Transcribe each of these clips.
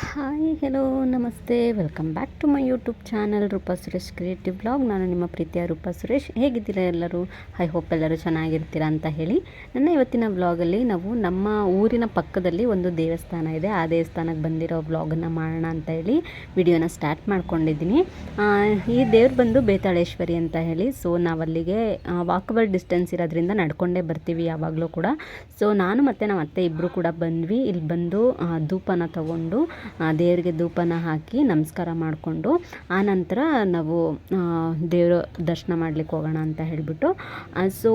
Hi hello ನಮಸ್ತೆ. Welcome back to my YouTube channel Roopa Suresh creative blog ನಾನು ನಿಮ್ಮ ಪ್ರೀತಿಯ ರೂಪಾ ಸುರೇಶ್. ಹೇಗಿದ್ದೀರಾ ಎಲ್ಲರೂ? ಐ ಹೋಪ್ ಎಲ್ಲರೂ ಚೆನ್ನಾಗಿರ್ತೀರಾ ಅಂತ ಹೇಳಿ. ನನ್ನ ಇವತ್ತಿನ ಬ್ಲಾಗಲ್ಲಿ ನಾವು ನಮ್ಮ ಊರಿನ ಪಕ್ಕದಲ್ಲಿ ಒಂದು ದೇವಸ್ಥಾನ ಇದೆ. ಆ ದೇವಸ್ಥಾನಕ್ಕೆ ಬಂದಿರೋ ಬ್ಲಾಗನ್ನು ಮಾಡೋಣ ಅಂತ ಹೇಳಿ ವಿಡಿಯೋನ ಸ್ಟಾರ್ಟ್ ಮಾಡ್ಕೊಂಡಿದ್ದೀನಿ. ಈ ದೇವ್ರು ಬಂದು ಬೇತಾಳೇಶ್ವರಿ ಅಂತ ಹೇಳಿ. ಸೊ ನಾವು ಅಲ್ಲಿಗೆ ವಾಕಬಲ್ ಡಿಸ್ಟೆನ್ಸ್ ಇರೋದ್ರಿಂದ ನಡ್ಕೊಂಡೇ ಬರ್ತೀವಿ ಯಾವಾಗಲೂ ಕೂಡ. ಸೊ ನಾನು ಮತ್ತು ನಮ್ಮ ಅತ್ತೆ ಇಬ್ಬರು ಕೂಡ ಬಂದ್ವಿ. ಇಲ್ಲಿ ಬಂದು ಧೂಪನ ತಗೊಂಡು ದೇವರಿಗೆ ಧೂಪನ ಹಾಕಿ ನಮಸ್ಕಾರ ಮಾಡಿಕೊಂಡು ಆನಂತರ ನಾವು ದೇವರ ದರ್ಶನ ಮಾಡ್ಲಿಕ್ಕೆ ಹೋಗೋಣ ಅಂತ ಹೇಳಿಬಿಟ್ಟು ಸೊ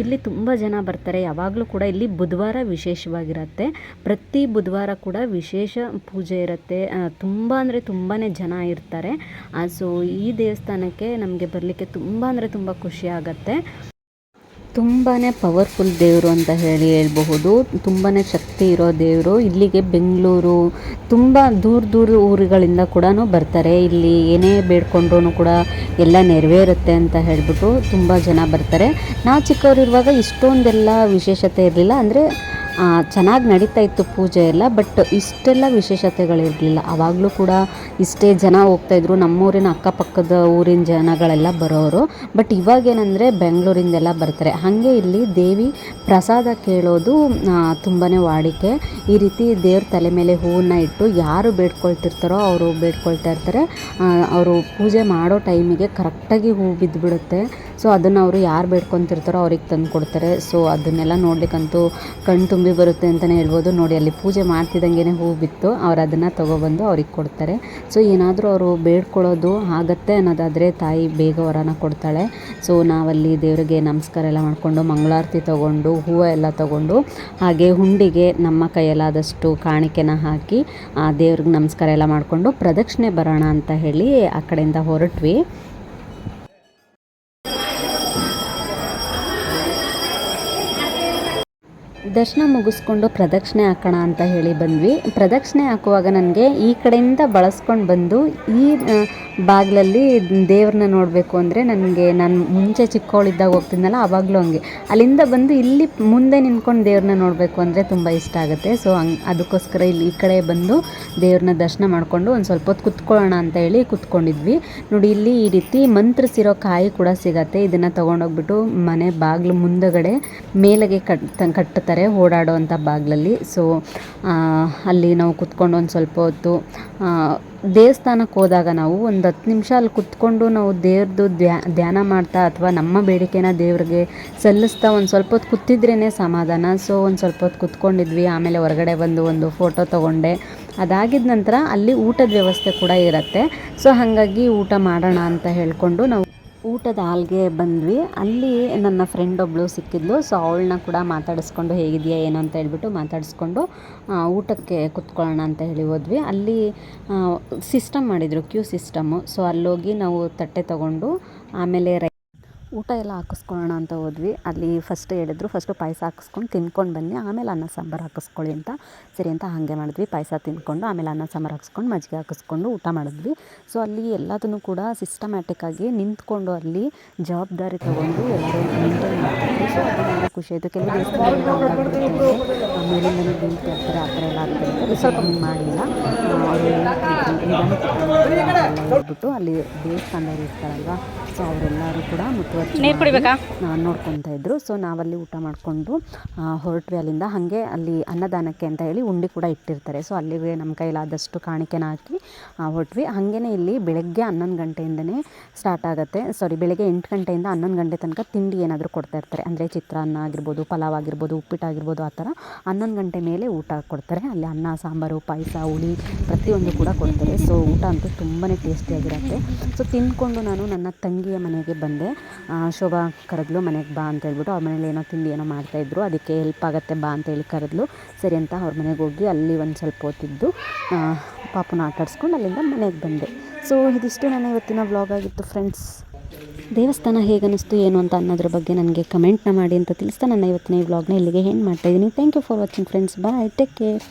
ಇಲ್ಲಿ ತುಂಬ ಜನ ಬರ್ತಾರೆ. ಯಾವಾಗಲೂ ಕೂಡ ಇಲ್ಲಿ ಬುಧವಾರ ವಿಶೇಷವಾಗಿರುತ್ತೆ. ಪ್ರತಿ ಬುಧವಾರ ಕೂಡ ವಿಶೇಷ ಪೂಜೆ ಇರುತ್ತೆ. ತುಂಬ ಅಂದರೆ ತುಂಬಾ ಜನ ಇರ್ತಾರೆ. ಸೊ ಈ ದೇವಸ್ಥಾನಕ್ಕೆ ನಮಗೆ ಬರಲಿಕ್ಕೆ ತುಂಬ ಅಂದರೆ ತುಂಬ ಖುಷಿ ಆಗುತ್ತೆ. ತುಂಬಾ ಪವರ್ಫುಲ್ ದೇವರು ಅಂತ ಹೇಳಿ ಹೇಳ್ಬಹುದು. ತುಂಬಾ ಶಕ್ತಿ ಇರೋ ದೇವರು. ಇಲ್ಲಿಗೆ ಬೆಂಗಳೂರು, ತುಂಬ ದೂರ ದೂರ ಊರುಗಳಿಂದ ಕೂಡ ಬರ್ತಾರೆ. ಇಲ್ಲಿ ಏನೇ ಬೇಡ್ಕೊಂಡ್ರೂ ಕೂಡ ಎಲ್ಲ ನೆರವೇರುತ್ತೆ ಅಂತ ಹೇಳಿಬಿಟ್ಟು ತುಂಬ ಜನ ಬರ್ತಾರೆ. ನಾವು ಚಿಕ್ಕವರಿರುವಾಗ ಇಷ್ಟೊಂದೆಲ್ಲ ವಿಶೇಷತೆ ಇರಲಿಲ್ಲ. ಅಂದರೆ ಚೆನ್ನಾಗಿ ನಡೀತಾ ಇತ್ತು ಪೂಜೆ ಎಲ್ಲ, ಬಟ್ ಇಷ್ಟೆಲ್ಲ ವಿಶೇಷತೆಗಳಿರಲಿಲ್ಲ. ಆವಾಗಲೂ ಕೂಡ ಇಷ್ಟೇ ಜನ ಹೋಗ್ತಾಯಿದ್ರು ನಮ್ಮೂರಿನ ಅಕ್ಕಪಕ್ಕದ ಊರಿನ ಜನಗಳೆಲ್ಲ ಬರೋರು. ಬಟ್ ಇವಾಗೇನೆಂದರೆ ಬೆಂಗಳೂರಿಂದೆಲ್ಲ ಬರ್ತಾರೆ. ಹಾಗೆ ಇಲ್ಲಿ ದೇವಿ ಪ್ರಸಾದ ಕೇಳೋದು ತುಂಬಾ ವಾಡಿಕೆ. ಈ ರೀತಿ ದೇವ್ರ ತಲೆ ಮೇಲೆ ಹೂವನ್ನ ಇಟ್ಟು ಯಾರು ಬೇಡ್ಕೊಳ್ತಿರ್ತಾರೋ ಅವರು ಬೇಡ್ಕೊಳ್ತಾ ಇರ್ತಾರೆ. ಅವರು ಪೂಜೆ ಮಾಡೋ ಟೈಮಿಗೆ ಕರೆಕ್ಟಾಗಿ ಹೂ ಬಿದ್ದುಬಿಡುತ್ತೆ ಸೊ, ಅದನ್ನು ಅವರು ಯಾರು ಬೇಡ್ಕೊತಿರ್ತಾರೋ ಅವ್ರಿಗೆ ತಂದು ಕೊಡ್ತಾರೆ ಸೊ, ಅದನ್ನೆಲ್ಲ ನೋಡಲಿಕ್ಕಂತೂ ಕಣ್ಣು ತುಂಬಿ ಬರುತ್ತೆ ಅಂತಲೇ ಹೇಳ್ಬೋದು. ನೋಡಿ, ಅಲ್ಲಿ ಪೂಜೆ ಮಾಡ್ತಿದ್ದಂಗೆ ಹೂ ಬಿತ್ತು. ಅವ್ರು ಅದನ್ನು ತೊಗೊಬಂದು ಅವ್ರಿಗೆ ಕೊಡ್ತಾರೆ. ಸೊ, ಏನಾದರೂ ಅವರು ಬೇಡ್ಕೊಳ್ಳೋದು ಆಗತ್ತೆ ಅನ್ನೋದಾದರೆ ತಾಯಿ ಬೇಗ ವರನ ಕೊಡ್ತಾಳೆ. ಸೊ, ನಾವಲ್ಲಿ ದೇವರಿಗೆ ನಮಸ್ಕಾರ ಎಲ್ಲ ಮಾಡಿಕೊಂಡು, ಮಂಗಳಾರತಿ ತೊಗೊಂಡು, ಹೂವು ಎಲ್ಲ ತೊಗೊಂಡು, ಹಾಗೆ ಹುಂಡಿಗೆ ನಮ್ಮ ಕೈಯಲ್ಲಾದಷ್ಟು ಕಾಣಿಕೆನ ಹಾಕಿ, ಆ ದೇವ್ರಿಗೆ ನಮಸ್ಕಾರ ಎಲ್ಲ ಮಾಡಿಕೊಂಡು ಪ್ರದಕ್ಷಿಣೆ ಬರೋಣ ಅಂತ ಹೇಳಿ ಆ ಕಡೆಯಿಂದ ಹೊರಟ್ವಿ. ದರ್ಶನ ಮುಗಿಸ್ಕೊಂಡು ಪ್ರದಕ್ಷಿಣೆ ಹಾಕೋಣ ಅಂತ ಹೇಳಿ ಬಂದ್ವಿ. ಪ್ರದಕ್ಷಿಣೆ ಹಾಕುವಾಗ ನನಗೆ ಈ ಕಡೆಯಿಂದ ಬಳಸ್ಕೊಂಡು ಬಂದು ಈ ಬಾಗಿಲಲ್ಲಿ ದೇವ್ರನ್ನ ನೋಡಬೇಕು ಅಂದರೆ ನನಗೆ ನಾನು ಮುಂಚೆ ಚಿಕ್ಕವಳಿದ್ದಾಗ ಹೋಗ್ತಿದ್ನಲ್ಲ ಆವಾಗಲೂ ಹಂಗೆ. ಅಲ್ಲಿಂದ ಬಂದು ಇಲ್ಲಿ ಮುಂದೆ ನಿಂತ್ಕೊಂಡು ದೇವ್ರನ್ನ ನೋಡಬೇಕು ಅಂದರೆ ತುಂಬ ಇಷ್ಟ ಆಗುತ್ತೆ. ಸೊ ಹಂಗೆ ಅದಕ್ಕೋಸ್ಕರ ಇಲ್ಲಿ ಈ ಕಡೆ ಬಂದು ದೇವ್ರನ್ನ ದರ್ಶನ ಮಾಡಿಕೊಂಡು ಒಂದು ಸ್ವಲ್ಪ ಹೊತ್ತು ಕುತ್ಕೊಳ್ಳೋಣ ಅಂತ ಹೇಳಿ ಕುತ್ಕೊಂಡಿದ್ವಿ. ನೋಡಿ, ಇಲ್ಲಿ ಈ ರೀತಿ ಮಂತ್ರಿಸಿರೋ ಕಾಯಿ ಕೂಡ ಸಿಗತ್ತೆ. ಇದನ್ನು ತೊಗೊಂಡೋಗ್ಬಿಟ್ಟು ಮನೆ ಬಾಗಿಲು ಮುಂದಗಡೆ ಮೇಲೆಗೆ ಕಟ್ ಕಟ್ಟುತ್ತಾರೆ ಓಡಾಡೋವಂಥ ಬಾಗಿಲಲ್ಲಿ. ಸೊ ಅಲ್ಲಿ ನಾವು ಕುತ್ಕೊಂಡು ಒಂದು ಸ್ವಲ್ಪ ಹೊತ್ತು ದೇವಸ್ಥಾನಕ್ಕೆ ಹೋದಾಗ ನಾವು ಒಂದು ಹತ್ತು ನಿಮಿಷ ಅಲ್ಲಿ ಕುತ್ಕೊಂಡು ನಾವು ದೇವ್ರದ್ದು ಧ್ಯಾನ ಮಾಡ್ತಾ ಅಥವಾ ನಮ್ಮ ಬೇಡಿಕೆನ ದೇವ್ರಿಗೆ ಸಲ್ಲಿಸ್ತಾ ಒಂದು ಸ್ವಲ್ಪ ಹೊತ್ತು ಕೂತಿದ್ರೇ ಸಮಾಧಾನ. ಸೊ ಒಂದು ಸ್ವಲ್ಪ ಹೊತ್ತು ಕುತ್ಕೊಂಡಿದ್ವಿ. ಆಮೇಲೆ ಹೊರಗಡೆ ಬಂದು ಒಂದು ಫೋಟೋ ತೊಗೊಂಡೆ. ಅದಾಗಿದ ನಂತರ ಅಲ್ಲಿ ಊಟದ ವ್ಯವಸ್ಥೆ ಕೂಡ ಇರುತ್ತೆ. ಸೊ ಹಾಗಾಗಿ ಊಟ ಮಾಡೋಣ ಅಂತ ಹೇಳಿಕೊಂಡು ನಾವು ಊಟದ ಹಾಲ್ಗೆ ಬಂದ್ವಿ. ಅಲ್ಲಿ ನನ್ನ ಫ್ರೆಂಡ್ ಒಬ್ಬಳು ಸಿಕ್ಕಿದ್ಲು. ಸೊ ಅವಳನ್ನ ಕೂಡ ಮಾತಾಡಿಸ್ಕೊಂಡು ಹೇಗಿದೆಯಾ, ಏನು ಅಂತ ಹೇಳ್ಬಿಟ್ಟು ಮಾತಾಡಿಸ್ಕೊಂಡು ಊಟಕ್ಕೆ ಕುತ್ಕೊಳ್ಳೋಣ ಅಂತ ಹೇಳಿ ಹೋದ್ವಿ. ಅಲ್ಲಿ ಸಿಸ್ಟಮ್ ಮಾಡಿದರು ಕ್ಯೂ ಸಿಸ್ಟಮು ಸೊ ಅಲ್ಲೋಗಿ ನಾವು ತಟ್ಟೆ ತೊಗೊಂಡು, ಆಮೇಲೆ ಊಟ ಎಲ್ಲ ಹಾಕಿಸ್ಕೊಳ್ಳೋಣ ಅಂತ ಹೋದ್ವಿ. ಅಲ್ಲಿ ಫಸ್ಟ್ ಹೇಳಿದ್ರು ಫಸ್ಟು ಪಾಯಸ ಹಾಕಿಸ್ಕೊಂಡು ತಿನ್ಕೊಂಡು ಬನ್ನಿ, ಆಮೇಲೆ ಅನ್ನ ಸಾಂಬಾರು ಹಾಕಿಸ್ಕೊಳ್ಳಿ ಅಂತ. ಸರಿ ಅಂತ ಹಾಗೆ ಮಾಡಿದ್ವಿ. ಪಾಯಸ ತಿಂದ್ಕೊಂಡು ಆಮೇಲೆ ಅನ್ನ ಸಾಂಬಾರು ಹಾಕಿಸ್ಕೊಂಡು ಮಜ್ಜಿಗೆ ಹಾಕಿಸ್ಕೊಂಡು ಊಟ ಮಾಡಿದ್ವಿ. ಸೊ ಅಲ್ಲಿ ಎಲ್ಲದನ್ನು ಕೂಡ ಸಿಸ್ಟಮ್ಯಾಟಿಕ್ಕಾಗಿ ನಿಂತ್ಕೊಂಡು ಅಲ್ಲಿ ಜವಾಬ್ದಾರಿ ತಗೊಂಡು ಎಲ್ಲರೂ ಖುಷಿ ಆಯಿತು. ಕೆಲವು ದೇವಸ್ಥಾನದಲ್ಲಿ ಮೇಲಿಂದಲೇ ಬೀಳ್ತಾ ಇರ್ತಾರೆ ಆ ಥರ ಎಲ್ಲ ಆಗ್ತಿರ್ತಾರೆ ಸ್ವಲ್ಪ ಮಾಡಿಲ್ಲ. ಹೇಳ್ಬಿಟ್ಟು ಅಲ್ಲಿ ದೇವಸ್ಥಾನದವ್ರು ಇರ್ತಾರಲ್ವ? ಸೊ ಅವರೆಲ್ಲರೂ ಕೂಡ ಮುತುವರ್ಜಿ ನೋಡ್ಕೊತಾ ಇದ್ರು. ಸೊ ನಾವಲ್ಲಿ ಊಟ ಮಾಡಿಕೊಂಡು ಹೊರಟ್ವಿ ಅಲ್ಲಿಂದ. ಹಾಗೆ ಅಲ್ಲಿ ಅನ್ನದಾನಕ್ಕೆ ಅಂತ ಹೇಳಿ ಉಂಡಿ ಕೂಡ ಇಟ್ಟಿರ್ತಾರೆ. ಸೊ ಅಲ್ಲಿಗೆ ನಮ್ಮ ಕೈಲಾದಷ್ಟು ಕಾಣಿಕೆನ ಹಾಕಿ ಆ, ಹೊರಟ್ವಿ ಹಾಗೇ ಇಲ್ಲಿ ಬೆಳಗ್ಗೆ ಹನ್ನೊಂದು ಗಂಟೆಯಿಂದನೇ ಸ್ಟಾರ್ಟ್ ಆಗುತ್ತೆ. ಸಾರಿ ಬೆಳಗ್ಗೆ ಎಂಟು ಗಂಟೆಯಿಂದ ಹನ್ನೊಂದು ಗಂಟೆ ತನಕ ತಿಂಡಿ ಏನಾದರೂ ಕೊಡ್ತಾ ಇರ್ತಾರೆ. ಅಂದರೆ ಚಿತ್ರಾನ್ನ ಆಗಿರ್ಬೋದು, ಪಲಾವ್ ಆಗಿರ್ಬೋದು, ಉಪ್ಪಿಟ್ಟು ಆಗಿರ್ಬೋದು, ಆ ಥರ ಹನ್ನೊಂದು ಗಂಟೆ ಮೇಲೆ ಊಟ ಕೊಡ್ತಾರೆ. ಅಲ್ಲಿ ಅನ್ನ, ಸಾಂಬಾರು, ಪಾಯಸ, ಹುಳಿ ಪ್ರತಿಯೊಂದು ಕೂಡ ಕೊಡ್ತಾರೆ. ಸೊ ಊಟ ಅಂತೂ ತುಂಬಾ ಟೇಸ್ಟಿಯಾಗಿರುತ್ತೆ ಸೊ ತಿಂದ್ಕೊಂಡು ನಾನು ನನ್ನ ತಂಗಿಯ ಮನೆಗೆ ಬಂದೆ. ಶೋಭಾ ಕರೆದ್ಲು, ಮನೆಗೆ ಬಾ ಅಂತ ಹೇಳ್ಬಿಟ್ಟು ಅವ್ರ ಮನೇಲಿ ಏನೋ ತಿಂಡಿ ಏನೋ ಮಾಡ್ತಾಯಿದ್ರು ಅದಕ್ಕೆ ಹೆಲ್ಪ್ ಆಗುತ್ತೆ, ಬಾ ಅಂತ ಹೇಳಿ ಕರೆದ್ಲು. ಸರಿ ಅಂತ ಅವ್ರ ಮನೆಗೆ ಹೋಗಿ ಅಲ್ಲಿ ಒಂದು ಸ್ವಲ್ಪ ಹೊತ್ತಿದ್ದು ಪಾಪುನ ಆಟಾಡಿಸ್ಕೊಂಡು ಅಲ್ಲಿಂದ ಮನೆಗೆ ಬಂದೆ. ಸೊ ಇದಿಷ್ಟು ನನ್ನ ಇವತ್ತಿನ ವ್ಲಾಗ್ ಆಗಿತ್ತು ಫ್ರೆಂಡ್ಸ್ ದೇವಸ್ಥಾನ ಹೇಗನ್ನಿಸ್ತು, ಏನು ಅಂತ ಅನ್ನೋದ್ರ ಬಗ್ಗೆ ನನಗೆ ಕಮೆಂಟ್ನ ಮಾಡಿ ಅಂತ ತಿಳಿಸ್ತಾ ನನ್ನ ಇವತ್ತಿನ ಈ ವ್ಲಾಗ್ನ ಇಲ್ಲಿಗೆ ಹೆಂಗೆ ಮಾಡ್ತಾಯಿದ್ದೀನಿ thank you for watching friends bye take care